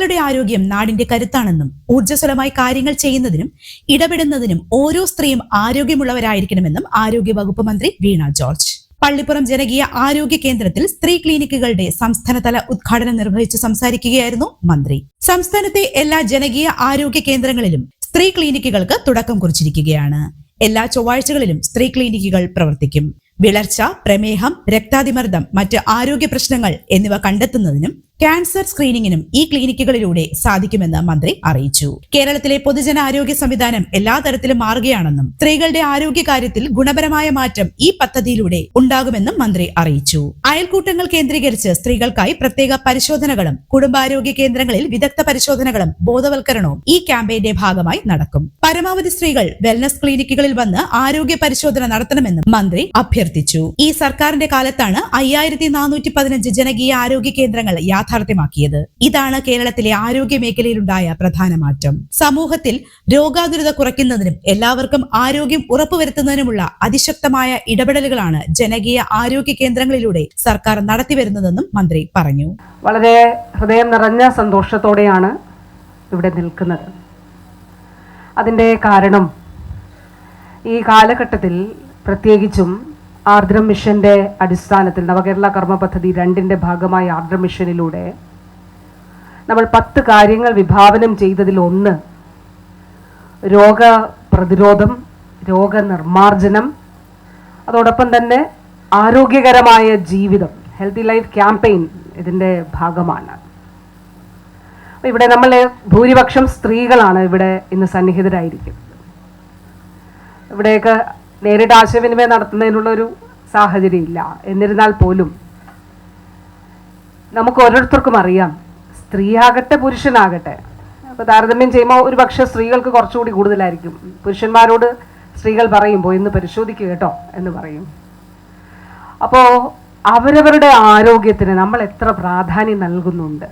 സ്ത്രീകളുടെ ആരോഗ്യം നാടിന്റെ കരുത്താണെന്നും ഊർജസ്വലമായി കാര്യങ്ങൾ ചെയ്യുന്നതിനും ഇടപെടുന്നതിനും ഓരോ സ്ത്രീയും ആരോഗ്യമുള്ളവരായിരിക്കണമെന്നും ആരോഗ്യ വകുപ്പ് മന്ത്രി വീണ ജോർജ്. പള്ളിപ്പുറം ജനകീയ ആരോഗ്യ കേന്ദ്രത്തിൽ സ്ത്രീ ക്ലിനിക്കുകളുടെ സംസ്ഥാനതല ഉദ്ഘാടനം നിർവഹിച്ച് സംസാരിക്കുകയായിരുന്നു മന്ത്രി. സംസ്ഥാനത്തെ എല്ലാ ജനകീയ ആരോഗ്യ കേന്ദ്രങ്ങളിലും സ്ത്രീ ക്ലിനിക്കുകൾക്ക് തുടക്കം കുറിച്ചിരിക്കുകയാണ്. എല്ലാ ചൊവ്വാഴ്ചകളിലും സ്ത്രീ ക്ലിനിക്കുകൾ പ്രവർത്തിക്കും. വിളർച്ച പ്രമേഹം രക്താതിമർദ്ദം മറ്റ് ആരോഗ്യ പ്രശ്നങ്ങൾ എന്നിവ കണ്ടെത്തുന്നതിനും ക്യാൻസർ സ്ക്രീനിങ്ങിനും ഈ ക്ലിനിക്കുകളിലൂടെ സാധിക്കുമെന്ന് മന്ത്രി അറിയിച്ചു. കേരളത്തിലെ പൊതുജനാരോഗ്യ സംവിധാനം എല്ലാ തരത്തിലും മാറുകയാണെന്നും സ്ത്രീകളുടെ ആരോഗ്യ കാര്യത്തിൽ ഗുണപരമായ മാറ്റം ഈ പദ്ധതിയിലൂടെ ഉണ്ടാകുമെന്നും മന്ത്രി അറിയിച്ചു. അയൽക്കൂട്ടങ്ങൾ കേന്ദ്രീകരിച്ച് സ്ത്രീകൾക്കായി പ്രത്യേക പരിശോധനകളും കുടുംബാരോഗ്യ കേന്ദ്രങ്ങളിൽ വിദഗ്ധ പരിശോധനകളും ബോധവൽക്കരണവും ഈ ക്യാമ്പയിന്റെ ഭാഗമായി നടക്കും. പരമാവധി സ്ത്രീകൾ വെൽനസ് ക്ലിനിക്കുകളിൽ വന്ന് ആരോഗ്യ പരിശോധന നടത്തണമെന്നും മന്ത്രി അഭ്യർത്ഥിച്ചു. ഈ സർക്കാരിന്റെ കാലത്താണ് അയ്യായിരത്തി ജനകീയ ആരോഗ്യ കേന്ദ്രങ്ങൾ യാഥാർത്ഥ്യമാക്കിയത്. ഇതാണ് കേരളത്തിലെ ആരോഗ്യ മേഖലയിലുണ്ടായ പ്രധാന മാറ്റം. സമൂഹത്തിൽ രോഗാതുരത കുറയ്ക്കുന്നതിനും എല്ലാവർക്കും ആരോഗ്യം ഉറപ്പുവരുത്തുന്നതിനുമുള്ള അതിശക്തമായ ഇടപെടലുകളാണ് ജനകീയ ആരോഗ്യ കേന്ദ്രങ്ങളിലൂടെ സർക്കാർ നടത്തിവരുന്നതെന്നും മന്ത്രി പറഞ്ഞു. വളരെ ഹൃദയം നിറഞ്ഞ സന്തോഷത്തോടെയാണ് ഇവിടെ നിൽക്കുന്നത്. അതിന്റെ കാരണം ഈ കാലഘട്ടത്തിൽ പ്രത്യേകിച്ചും ആർദ്രം മിഷന്റെ അടിസ്ഥാനത്തിൽ നവകേരള കർമ്മ പദ്ധതി രണ്ടിന്റെ ഭാഗമായ ആർദ്രം മിഷനിലൂടെ നമ്മൾ പത്ത് കാര്യങ്ങൾ വിഭാവനം ചെയ്തതിൽ ഒന്ന് രോഗപ്രതിരോധം രോഗനിർമാർജനം അതോടൊപ്പം തന്നെ ആരോഗ്യകരമായ ജീവിതം ഹെൽത്തി ലൈഫ് ക്യാമ്പയിൻ ഇതിന്റെ ഭാഗമാണ്. ഇവിടെ നമ്മൾ ഭൂരിപക്ഷം സ്ത്രീകളാണ് ഇവിടെ ഇന്ന് സന്നിഹിതരായിരിക്കുന്നത്. ഇവിടെയൊക്കെ നേരിട്ട് ആശയവിനിമയം നടത്തുന്നതിനുള്ള ഒരു സാഹചര്യം ഇല്ല എന്നിരുന്നാൽ പോലും നമുക്ക് ഓരോരുത്തർക്കും അറിയാം. സ്ത്രീയാകട്ടെ പുരുഷനാകട്ടെ. അപ്പോൾ താരതമ്യം ചെയ്യുമ്പോൾ ഒരു പക്ഷേ സ്ത്രീകൾക്ക് കുറച്ചുകൂടി കൂടുതലായിരിക്കും. പുരുഷന്മാരോട് സ്ത്രീകൾ പറയും പോയി ഇന്ന് പരിശോധിക്കുക കേട്ടോ എന്ന് പറയും. അപ്പോൾ അവരവരുടെ ആരോഗ്യത്തിന് നമ്മൾ എത്ര പ്രാധാന്യം നൽകുന്നുണ്ട്?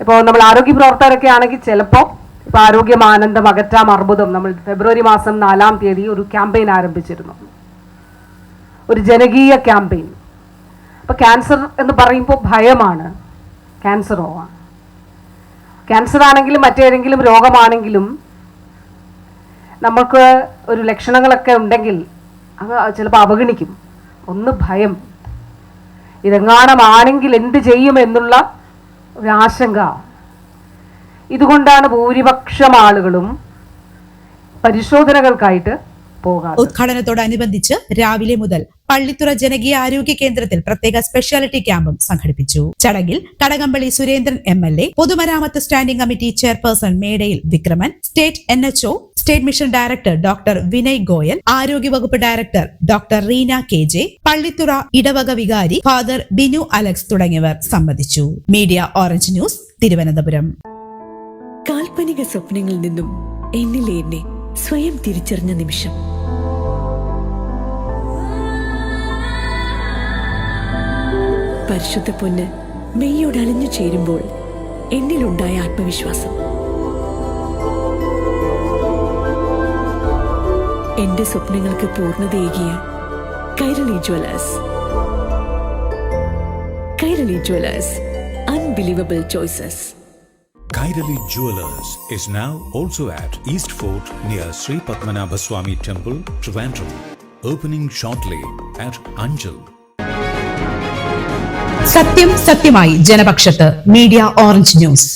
ഇപ്പോൾ നമ്മൾ ആരോഗ്യ പ്രവർത്തകരൊക്കെ ആണെങ്കിൽ ചിലപ്പോൾ ഇപ്പോൾ ആരോഗ്യം ആനന്ദം അകറ്റാം അർബുദം. നമ്മൾ ഫെബ്രുവരി മാസം നാലാം തീയതി ഒരു ക്യാമ്പയിൻ ആരംഭിച്ചിരുന്നു. ഒരു ജനകീയ ക്യാമ്പയിൻ. അപ്പോൾ ക്യാൻസർ എന്ന് പറയുമ്പോൾ ഭയമാണ്. ക്യാൻസറോ? ക്യാൻസർ ആണെങ്കിലും മറ്റേതെങ്കിലും രോഗമാണെങ്കിലും നമുക്ക് ഒരു ലക്ഷണങ്ങളൊക്കെ ഉണ്ടെങ്കിൽ അത് ചിലപ്പോൾ അവഗണിക്കും. ഒന്ന് ഭയം. ഇതെങ്ങാണമാണെങ്കിൽ എന്ത് ചെയ്യും എന്നുള്ള ഒരു ആശങ്ക. ഇതുകൊണ്ടാണ് ഭൂരിപക്ഷം ആളുകളും പരിശോധനകൾക്കായിട്ട് പോകാം ഉദ്ഘാടനത്തോടനുബന്ധിച്ച് രാവിലെ മുതൽ പള്ളിത്തുറ ജനകീയ ആരോഗ്യ കേന്ദ്രത്തിൽ പ്രത്യേക സ്പെഷ്യാലിറ്റി ക്യാമ്പും സംഘടിപ്പിച്ചു. ചടങ്ങിൽ Kadakampally Surendran M L A പൊതുമരാമത്ത് standing committee chairperson Medayil Vikraman state N H O state mission director doctor Vinay Goyal ആരോഗ്യവകുപ്പ് director doctor Reena K J Pallithura ഇടവക വികാരി ഫാദർ ബിനു അലക്സ് തുടങ്ങിയവർ സംബന്ധിച്ചു. Media orange news Thiruvananthapuram. കാൽപ്പനിക സ്വപ്നങ്ങളിൽ നിന്നും എന്നിലെ എന്നെ സ്വയം തിരിച്ചറിഞ്ഞ നിമിഷം. പരിശുദ്ധ പൊന്ന് മെയ്യോട് അലിഞ്ഞു ചേരുമ്പോൾ എന്നിലുണ്ടായ ആത്മവിശ്വാസം. എന്റെ സ്വപ്നങ്ങൾക്ക് പൂർണതയേകിയ Kairali jewellers. Kairali jewellers unbelievable choices Kairali Jewelers is now also at East Fort near Sri Padmanabha Swami Temple, Trivandrum. Opening shortly at Anjal. സത്യം സത്യമായി ജനപക്ഷത്ത് മീഡിയ ഓറഞ്ച് ന്യൂസ്